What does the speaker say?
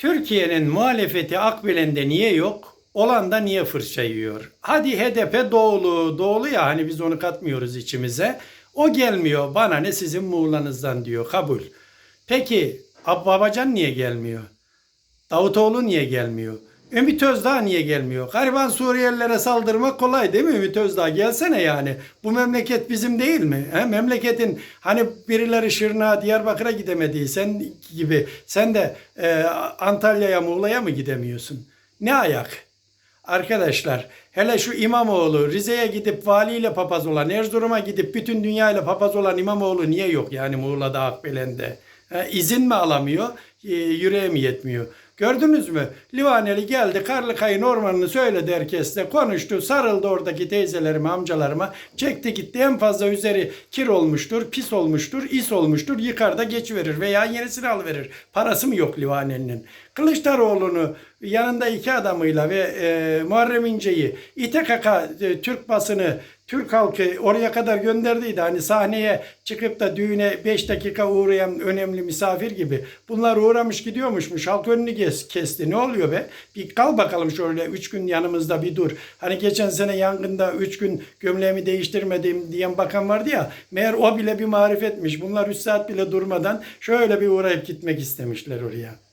Türkiye'nin muhalefeti Akbelen'de niye yok? Olan da niye fırça yiyor? Hadi HDP doğulu, doğulu ya hani biz onu katmıyoruz içimize. O gelmiyor bana ne sizin Muğla'nızdan diyor kabul. Peki Ab- Babacan niye gelmiyor? Davutoğlu niye gelmiyor? Ümit Özdağ niye gelmiyor? Gariban Suriyelilere saldırmak kolay değil mi Ümit Özdağ? Gelsene yani. Bu memleket bizim değil mi? He? Memleketin hani birileri Şırnağa, Diyarbakır'a gidemediği sen gibi. Sen de e, Antalya'ya, Muğla'ya mı gidemiyorsun? Ne ayak? Arkadaşlar hele şu İmamoğlu Rize'ye gidip valiyle papaz olan, Erzurum'a gidip bütün dünyayla papaz olan İmamoğlu niye yok yani Muğla'da Akbelen'de? Ha, izin mi alamıyor, e, yüreğe mi yetmiyor? Gördünüz mü? Livaneli geldi, Karlıkayın ormanını söyledi herkesle, konuştu, sarıldı oradaki teyzelerime, amcalarıma, çekti gitti. En fazla üzeri kir olmuştur, pis olmuştur, is olmuştur, yıkar da geçiverir veya yenisini alıverir. Parası mı yok Livaneli'nin? Kılıçdaroğlu'nu yanında iki adamıyla ve e, Muharrem İnce'yi ite kaka e, Türk basını, Türk halkı oraya kadar gönderdiydi. Hani sahneye çıkıp da düğüne 5 dakika uğrayan önemli misafir gibi. Bunlar uğramış gidiyormuşmuş. Halk önünü kes, kesti. Ne oluyor be? Bir kal bakalım şöyle 3 gün yanımızda bir dur. Hani geçen sene yangında 3 gün gömleğimi değiştirmedim diyen bakan vardı ya. Meğer o bile bir marifetmiş. Bunlar 3 saat bile durmadan şöyle bir uğrayıp gitmek istemişler oraya.